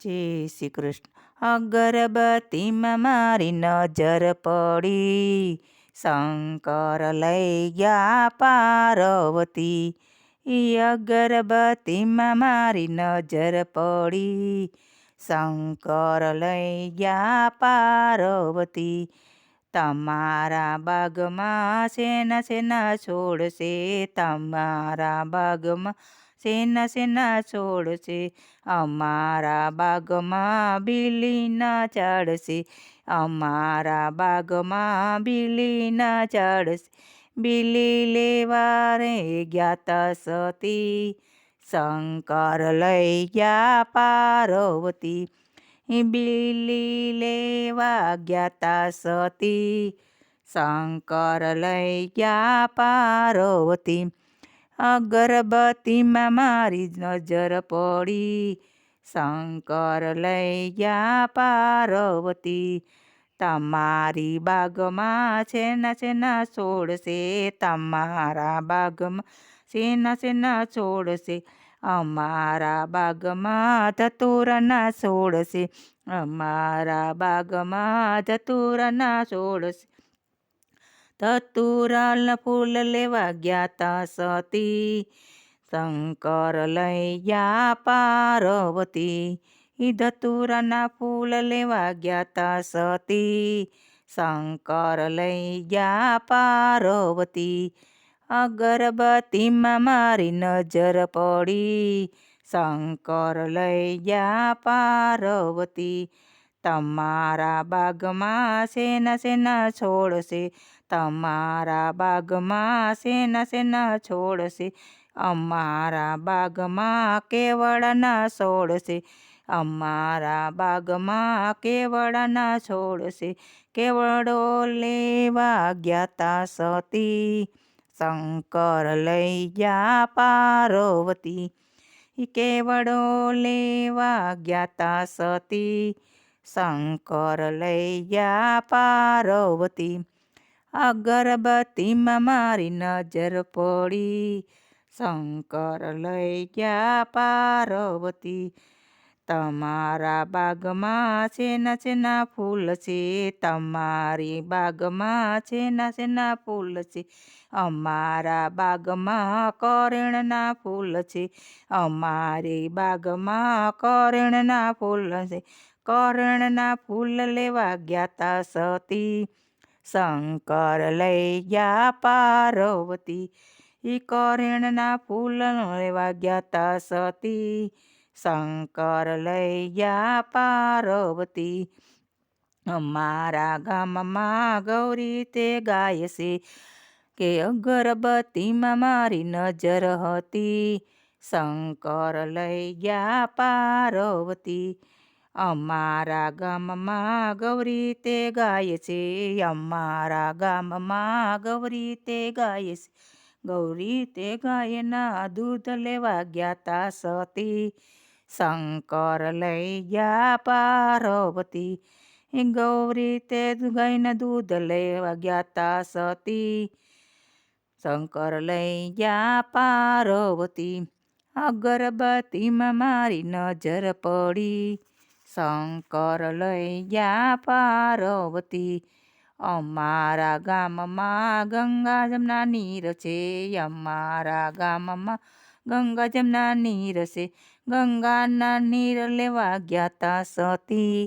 જય શ્રી કૃષ્ણ અગરબત્તીમાં મારી નજર પડી, શંકર લઈ ગયા પાર્વતી ઈ અગરબત્તીમાં મારી નજર પડી, શંકર લઈ ગયા પાર્વતી, તમારા બાગમાં શેના સેના છોડશે તમારા બાગમાં શેના શેના છોડશે અમારા બાગમાં બીલીના ઝાડ અમારા બાગમાં બીલીના ઝાડ બીલી લેવા રે ગયા સતી શંકર લઈ ગયા પાર્વતી બીલી લેવા ગયા સતી શંકર લઈ ગયા પાર્વતી અગરબત્તીમાં મારી નજર પડી. શંકર લઈ ગયા પાર્વતી, તમારી બાગમાં છેના છેના છોડશે, તમારા બાગમાં છેના છેના છોડશે, અમારા બાગમાં ધતુરના છોડશે, અમારા બાગમાં ધતુરના છોડશે. ધતુરાલ ફૂલ લેવા ગયા સતી શંકર લૈયા પાર્વતી ઈ ધતુરાના ફૂલ લેવા ગયા સતી શંકર લૈયા પાર્વતી અગરબત્તીમાં મારી નજર પડી શંકર લઈ ગયા પાર્વતી તમારા બાગમાં શેના શેના છોડશે, તમારા બાગમાં શેના શેના છોડશે, અમારા બાગમાં કેવળના છોડશે, અમારા બાગમાં કેવળના છોડશે કેવડો લેવા ગયા સતી, શંકર લઈ ગયા પાર્વતી કેવડો લેવા ગયા સતી શંકર લઈ ગયા પાર્વતી અગરબત્તીમાં મારી નજર પડી. શંકર લઈ ગયા પાર્વતી, તમારા બાગમાં છેના છેના ફૂલ છે? તમારી બાગમાં છેના છેના ફૂલ છે? અમારા બાગમાં કરેણના ફૂલ છે? અમારી બાગમાં કરેણના ફૂલ છે? કરણના ફૂલ લેવા ગયા સતી. શંકર લઈ ગયા પાર્વતી, ઈ કરેણના ફૂલ લેવા ગયા સતી. શંકર લઈ ગયા પાર્વતી, અમારા ગામમાં ગૌરી તે ગાય છે. કે અગરબત્તીમાં મારી નજર હતી. શંકર લઈ ગયા પાર્વતી અમારા ગામમાં ગૌરી તે ગાય છે અમારા ગામમાં ગૌરી તે ગાય છે ગૌરી તે ગાયના દૂધ લેવા ગયા તા સતી શંકર લઈ ગયા પાર્વતી ગૌરી તે ગાયના દૂધ લેવા ગયા તા સતી શંકર લઈ ગયા પાર્વતી અગરબત્તીમાં મારી નજર પડી શંકર લઈ ગયા પાર્વતી, અમારા ગામમાં ગંગા જમના નીર છે, અમારા ગામમાં ગંગા જમના નીર છે, ગંગાના નીર લેવા ગયા તા સતી.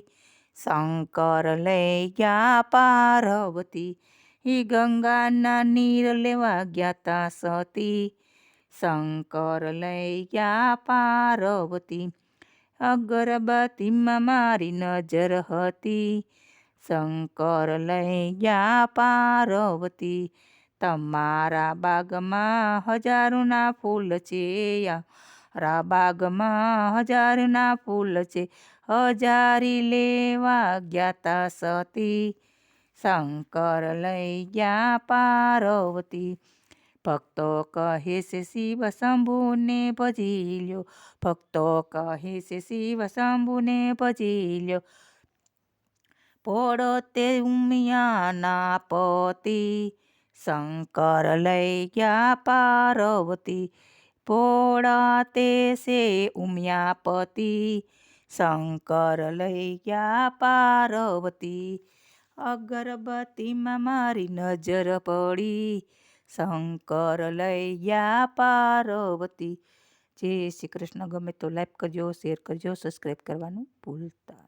શંકર લઈ ગયા પાર્વતી, ઈ ગંગાના નીર લેવા ગયા તા સતી. શંકર લઈ પાર્વતી અગરબત્તીમાં મારી નજર હતી. શંકર લઈ ગયા પાર્વતી, તમારા બાગમાં હજારોના ફૂલ છે. રા બાગમાં હજારના ફૂલ છે. હજારી લેવા ગયા સતી. શંકર લઈ ગયા પાર્વતી ભક્તો કહે છે શિવ શંભુને ભજી લ્યો ભક્તો કહે છે શિવ શંભુને ભજી લ્યો પોળો તે ઉમિયાના પતિ, શંકર લઈ ગયા પાર્વતી. ભોળા તે છે ઉમિયાપતિ શંકર લઈ ગયા પાર્વતી. અગરબત્તીમાં મારી નજર પડી શંકર લઈ ગયા પાર્વતી. જય શ્રી કૃષ્ણ. ગમે તો લાઈક કરજો શેર કરજો સબસ્ક્રાઈબ કરવાનું ભૂલતા